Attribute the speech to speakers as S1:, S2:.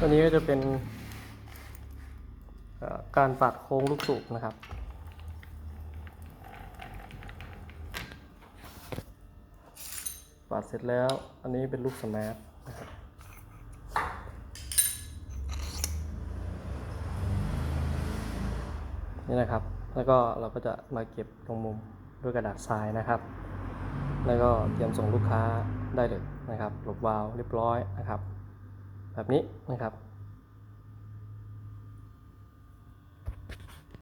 S1: ตัวนี้ก็จะเป็นการปัดโค้งลูกสูบนะครับ ปัดเสร็จแล้ว อันนี้เป็นลูกสแมาร์ทนะครับนี่นะครับ แล้วก็เราก็จะมาเก็บตรงมุมด้วยกระดาษทรายนะครับ แล้วก็เตรียมส่งลูกค้าได้เลยนะครับ หลบวาล์วเรียบร้อยนะครับ แบบนี้นะครับ